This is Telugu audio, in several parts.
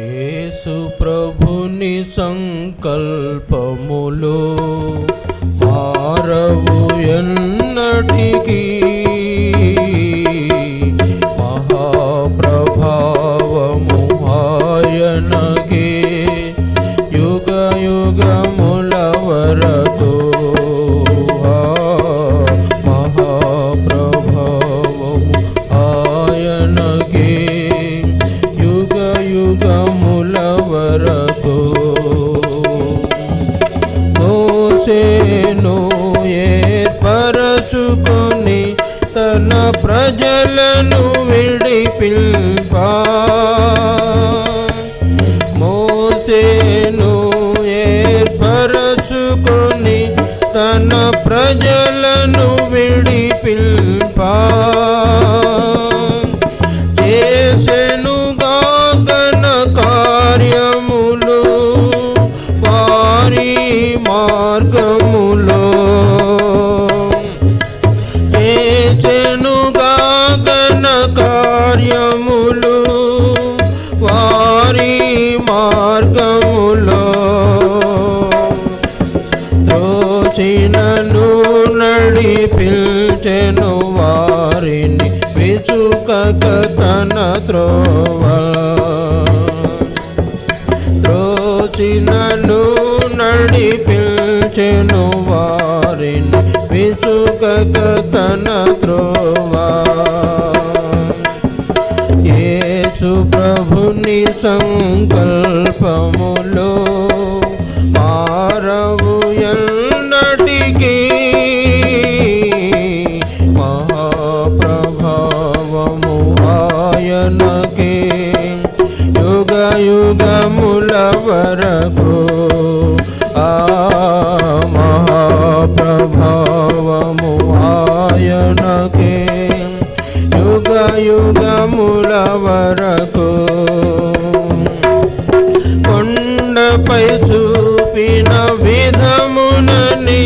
యేసు ప్రభుని సంకల్పములు మారవు ఎన్నటికీ మోసేను ఏర్పరచుకొని తన ప్రజ మార్గములో తోచినను నడిపించెను వారిని విచుకక తన త్రోవ తోచినను నడిపించెను వారిని విచుకక తన త్రోవ ప్రభుని సంకల్పములో మారవు ఎన్నటికి. మహాప్రభావము ఆయనకే యుగ యుగముల వరకు. ఆ మహాప్రభావము ఆయన యుగముల వరకు కొండపై చూపిన విధమునని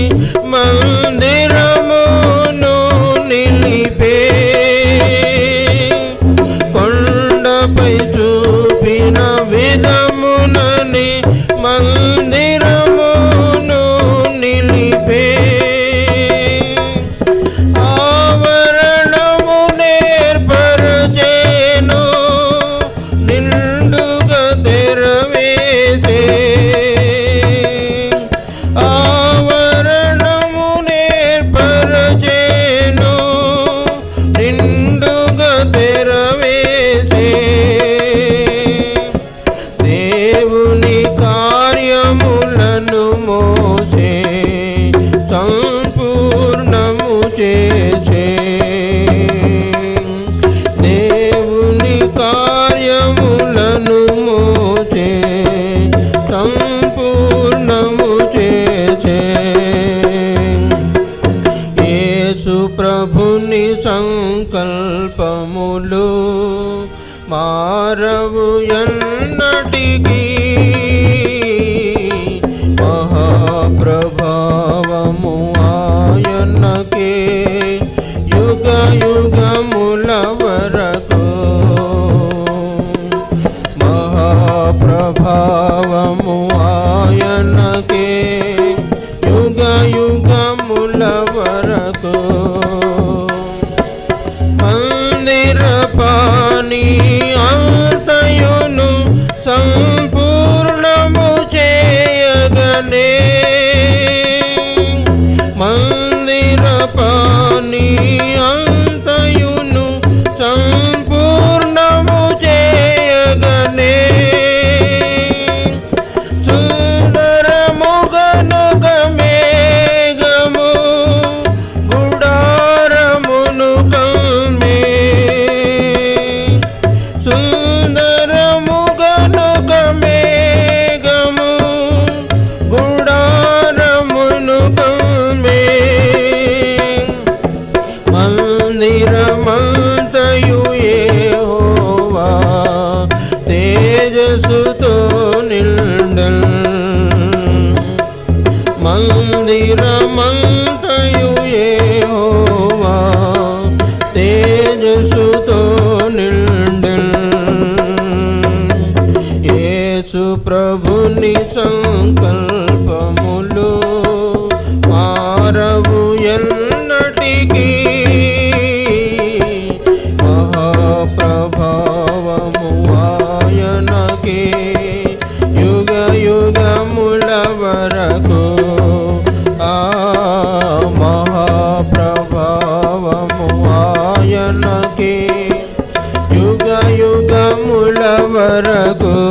रघु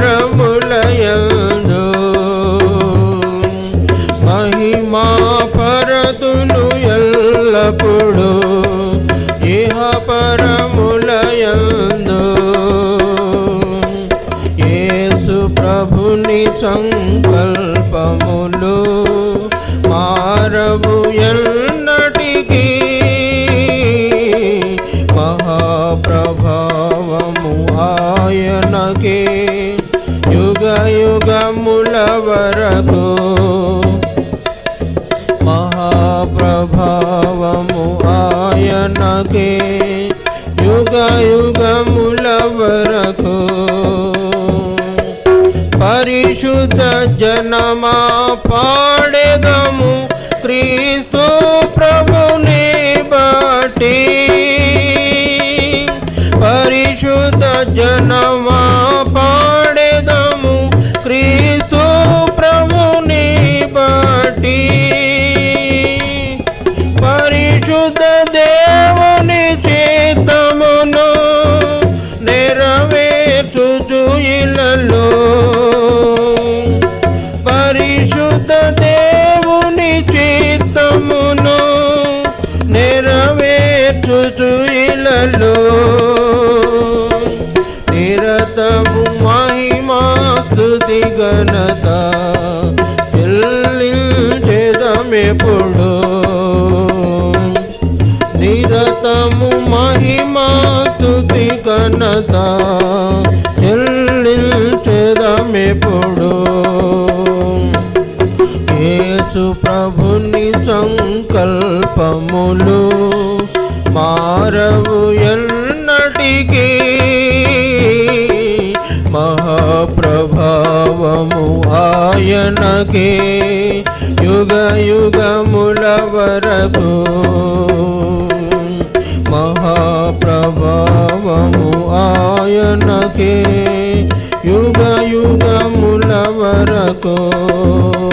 నరములయందు మహిమా పరతులు ఎల్లప్పుడు ఇహ పరములయందు. యేసు ప్రభుని సంకల్పములు మారబు యుగముల వరకు మహాప్రభావము ఆయనకే యుగ యుగముల వరకు పరిశుద్ధ జనమా పాడెదము క్రీస్తు ఏసు ప్రభుని సంకల్పములు మారవు ఎన్నటికీ. మహాప్రభావము ఆయనకే యుగ యుగముల వరకు మహాప్రభావము ఆయనకే को